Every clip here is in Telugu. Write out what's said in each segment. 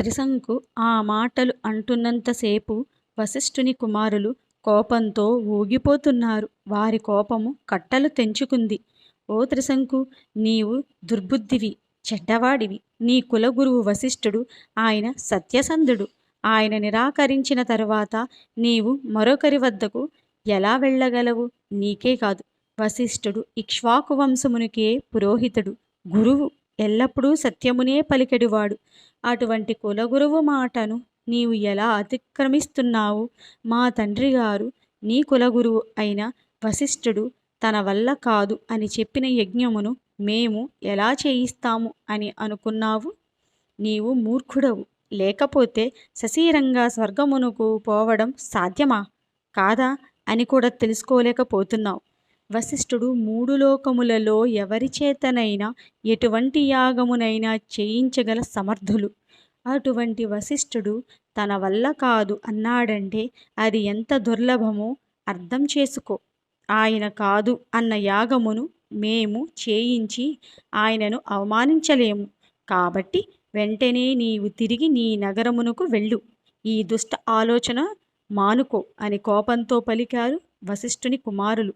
త్రిశంకు ఆ మాటలు అంటున్నంతసేపు వశిష్ఠుని కుమారులు కోపంతో ఊగిపోతున్నారు. వారి కోపము కట్టలు తెంచుకుంది. ఓ త్రిశంకు నీవు దుర్బుద్ధివి, చెడ్డవాడివి. నీ కులగురువు వశిష్ఠుడు ఆయన సత్యసంధుడు. ఆయన నిరాకరించిన తరువాత నీవు మరొకరి వద్దకు ఎలా వెళ్ళగలవు? నీకే కాదు వశిష్ఠుడు ఇక్ష్వాకు వంశమునికే పురోహితుడు, గురువు, ఎల్లప్పుడూ సత్యమునే పలికెడివాడు. అటువంటి కులగురువు మాటను నీవు ఎలా అతిక్రమిస్తున్నావు? మా తండ్రి గారు నీ కులగురువు అయిన వశిష్ఠుడు తన వల్ల కాదు అని చెప్పిన యజ్ఞమును మేము ఎలా చేయిస్తాము అని అనుకున్నావు? నీవు మూర్ఖుడవు. లేకపోతే సశరీరంగా స్వర్గమునకు పోవడం సాధ్యమా, కాదా అని కూడా తెలుసుకోలేకపోతున్నావు. వశిష్ఠుడు మూడు లోకములలో ఎవరి చేతనైనా ఎటువంటి యాగమునైనా చేయించగల సమర్థులు. అటువంటి వశిష్ఠుడు తన వల్ల కాదు అన్నాడంటే అది ఎంత దుర్లభమో అర్థం చేసుకో. ఆయన కాదు అన్న యాగమును మేము చేయించి ఆయనను అవమానించలేము. కాబట్టి వెంటనే నీవు తిరిగి నీ నగరమునకు వెళ్ళు. ఈ దుష్ట ఆలోచన మానుకో అని కోపంతో పలికారు వశిష్ఠుని కుమారులు.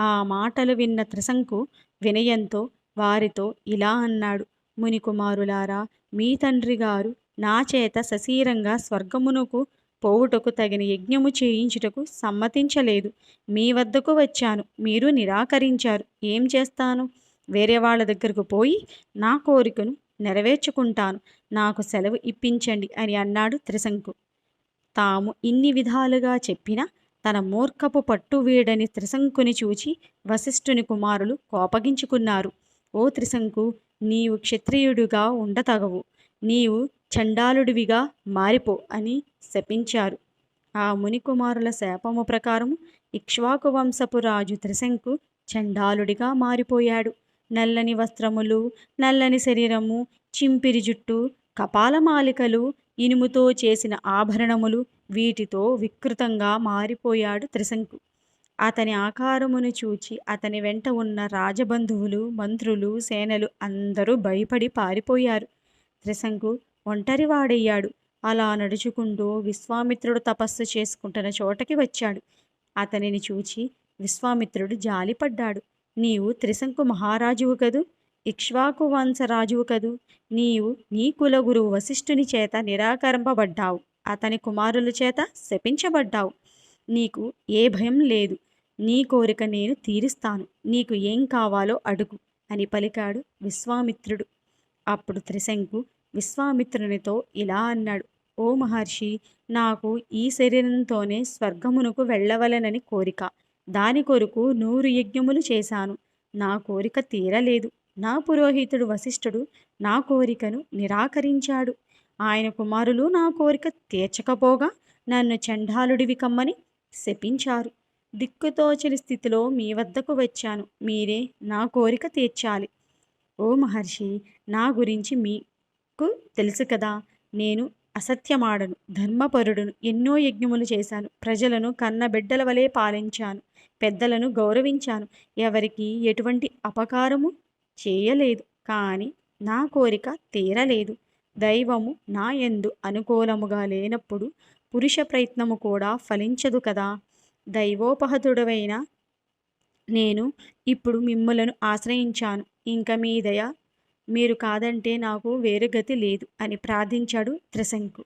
ఆ మాటలు విన్న త్రిశంకు వినయంతో వారితో ఇలా అన్నాడు. మునికుమారులారా, మీ తండ్రి గారు నాచేత సశరీరంగా స్వర్గమునకు పోవుటకు తగిన యజ్ఞము చేయించుటకు సమ్మతించలేదు. మీ వద్దకు వచ్చాను. మీరు నిరాకరించారు. ఏం చేస్తాను? వేరే వాళ్ళ దగ్గరకు పోయి నా కోరికను నెరవేర్చుకుంటాను. నాకు సెలవు ఇప్పించండి అని అన్నాడు త్రిశంకు. తాము ఇన్ని విధాలుగా చెప్పినా తన మూర్ఖపు పట్టు వీడని త్రిశంకుని చూచి వశిష్ఠుని కుమారులు కోపగించుకున్నారు. ఓ త్రిశంకు, నీవు క్షత్రియుడిగా ఉండతగవు. నీవు చండాలుడివిగా మారిపో అని శపించారు. ఆ మునికుమారుల శాపము ప్రకారము ఇక్ష్వాకు వంశపు రాజు త్రిశంకు చండాలుడిగా మారిపోయాడు. నల్లని వస్త్రములు, నల్లని శరీరము, చింపిరి జుట్టు, కపాలమాలికలు, ఇనుముతో చేసిన ఆభరణములు వీటితో వికృతంగా మారిపోయాడు త్రిశంకు. అతని ఆకారమును చూచి అతని వెంట ఉన్న రాజబంధువులు, మంత్రులు, సేనలు అందరూ భయపడి పారిపోయారు. త్రిశంకు ఒంటరివాడయ్యాడు. అలా నడుచుకుంటూ విశ్వామిత్రుడు తపస్సు చేసుకుంటున్న చోటకి వచ్చాడు. అతనిని చూచి విశ్వామిత్రుడు జాలిపడ్డాడు. నీవు త్రిశంకు మహారాజువు కదూ, ఇక్ష్వాకు వంశరాజువు కదూ. నీవు నీ కులగురువు వశిష్ఠుని చేత నిరాకరింపబడ్డావు. అతని కుమారుల చేత శపించబడ్డావు. నీకు ఏ భయం లేదు. నీ కోరిక నేను తీరుస్తాను. నీకు ఏం కావాలో అడుగు అని పలికాడు విశ్వామిత్రుడు. అప్పుడు త్రిశంకు విశ్వామిత్రునితో ఇలా అన్నాడు. ఓ మహర్షి, నాకు ఈ శరీరంతోనే స్వర్గమునకు వెళ్ళవలెనని కోరిక. దాని కొరకు నూరు యజ్ఞములు చేశాను. నా కోరిక తీరలేదు. నా పురోహితుడు వశిష్ఠుడు నా కోరికను నిరాకరించాడు. ఆయన కుమారులు నా కోరిక తీర్చకపోగా నన్ను చండాలుడివి కమ్మని శపించారు. దిక్కుతోచని స్థితిలో మీ వద్దకు వచ్చాను. మీరే నా కోరిక తీర్చాలి. ఓ మహర్షి, నా గురించి మీకు తెలుసు కదా. నేను అసత్యమాడను, ధర్మపరుడును. ఎన్నో యజ్ఞములు చేశాను. ప్రజలను కన్నబిడ్డల వలె పాలించాను. పెద్దలను గౌరవించాను. ఎవరికి ఎటువంటి అపకారము చేయలేదు. కానీ నా కోరిక తీరలేదు. దైవము నా ఎందు అనుకూలముగా లేనప్పుడు పురుష ప్రయత్నము కూడా ఫలించదు కదా. దైవోపహతుడవైన నేను ఇప్పుడు మిమ్మలను ఆశ్రయించాను. ఇంక మీ దయ మీరు కాదంటే నాకు వేరుగతి లేదు అని ప్రార్థించాడు త్రిశంకు.